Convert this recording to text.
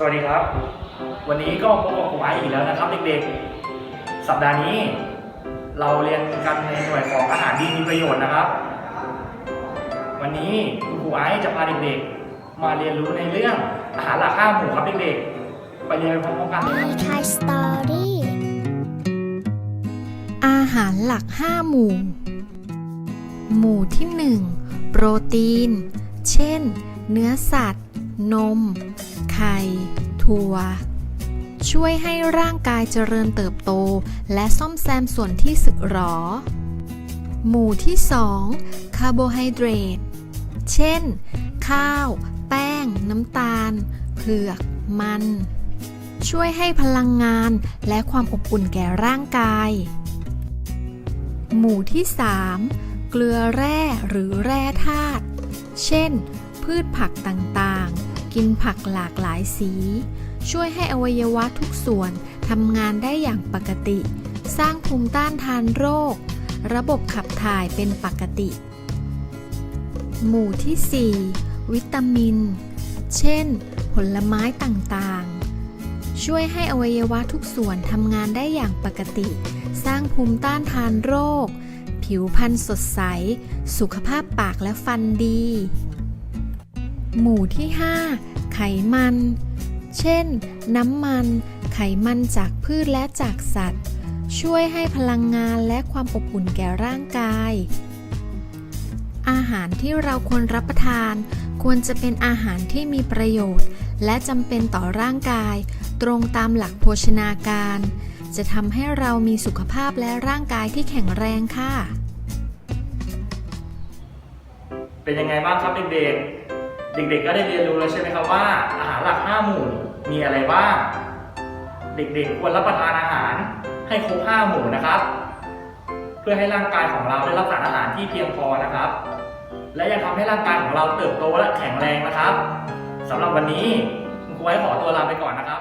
สวัสดีครับ วันนี้ก็พบกับครูไอซ์อีกแล้วนะครับเด็กๆ สัปดาห์นี้ เราเรียนกันในหน่วยของอาหารดีมีประโยชน์นะครับ วันนี้ครูไอซ์จะพาเด็กๆ มาเรียนรู้ในเรื่องอาหารหลักห้าหมู่ครับเด็กๆ ไปเรียนไปพร้อมๆกันเลยครับ Thai Story อาหารหลัก5หมู่ หมู่ที่1โปรตีน เช่น เนื้อสัตว์ นม ไข่ ถั่ว ช่วยให้ร่างกายเจริญเติบโต และซ่อมแซมส่วนที่สึกหรอ หมู่ที่ 2 คาร์โบไฮเดรต เช่น ข้าว แป้ง น้ำตาล เผือก มัน ช่วยให้พลังงานและความอบอุ่นแก่ร่างกาย หมู่ที่ 3 เกลือแร่หรือแร่ธาตุ เช่น พืชผักต่างๆ กินผักหลากหลายสี ช่วยให้อวัยวะทุกส่วนทำงานได้อย่างปกติ สร้างภูมิต้านทานโรค ระบบขับถ่ายเป็นปกติ หมู่ที่ 4 วิตามิน เช่น ผลไม้ต่างๆ ช่วยให้อวัยวะทุกส่วนทำงานได้อย่างปกติ สร้างภูมิต้านทานโรค ผิวพรรณสดใส สุขภาพปากและฟันดี หมู่ที่ 5 ไขมัน เช่น น้ำมัน ไขมันจากพืชและจากสัตว์ ช่วยให้พลังงานและความอบอุ่นแก่ร่างกาย อาหารที่เราควรรับประทาน ควรจะเป็นอาหารที่มีประโยชน์ และจำเป็นต่อร่างกาย ตรงตามหลักโภชนาการ จะทำให้เรามีสุขภาพและร่างกายที่แข็งแรงค่ะ เป็นยังไงบ้างครับเด็กๆ เด็กๆก็ได้เรียนรู้แล้วใช่ไหมครับว่า อาหารหลักห้าหมู่มีอะไรบ้าง เด็กๆควรรับประทานอาหารให้ครบห้าหมู่นะครับ เพื่อให้ร่างกายของเราได้รับสารอาหารที่เพียงพอนะครับ และยังทำให้ร่างกายของเราเติบโตและแข็งแรงนะครับสำหรับวันนี้คุณครูไว้ขอตัวลาไปก่อนนะครับ